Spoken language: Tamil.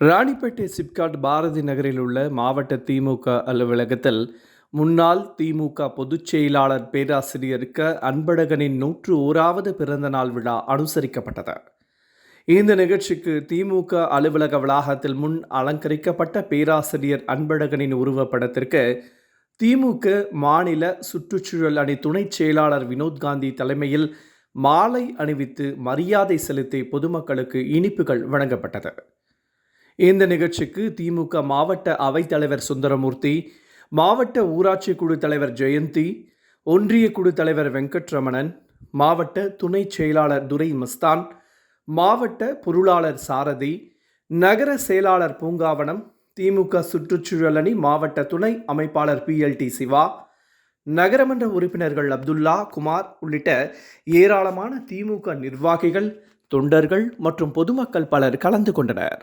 ராணிப்பேட்டை சிப்காட் பாரதி நகரில் உள்ள மாவட்ட திமுக அலுவலகத்தில் முன்னாள் திமுக பொதுச் செயலாளர் பேராசிரியர் க அன்பழகனின் நூற்று ஓராவது பிறந்தநாள் விழா அனுசரிக்கப்பட்டது. இந்த நிகழ்ச்சிக்கு திமுக அலுவலக வளாகத்தில் முன் அலங்கரிக்கப்பட்ட பேராசிரியர் அன்பழகனின் உருவப்படத்திற்கு திமுக மாநில சுற்றுச்சூழல் அணி துணைச் செயலாளர் வினோத் காந்தி தலைமையில் மாலை அணிவித்து மரியாதை செலுத்தி பொதுமக்களுக்கு இனிப்புகள் வழங்கப்பட்டது. இந்த நிகழ்ச்சிக்கு திமுக மாவட்ட அவைத்தலைவர் சுந்தரமூர்த்தி மாவட்ட ஊராட்சி குழு தலைவர் ஜெயந்தி ஒன்றிய குழு தலைவர் வெங்கட்ரமணன் மாவட்ட துணை செயலாளர் துரை மஸ்தான் மாவட்ட பொருளாளர் சாரதி நகர செயலாளர் பூங்காவனம் திமுக சுற்றுச்சூழல் அணி மாவட்ட துணை அமைப்பாளர் பிஎல்டி சிவா நகரமன்ற உறுப்பினர்கள் அப்துல்லா குமார் உள்ளிட்ட ஏராளமான திமுக நிர்வாகிகள் தொண்டர்கள் மற்றும் பொதுமக்கள் பலர் கலந்து கொண்டனர்.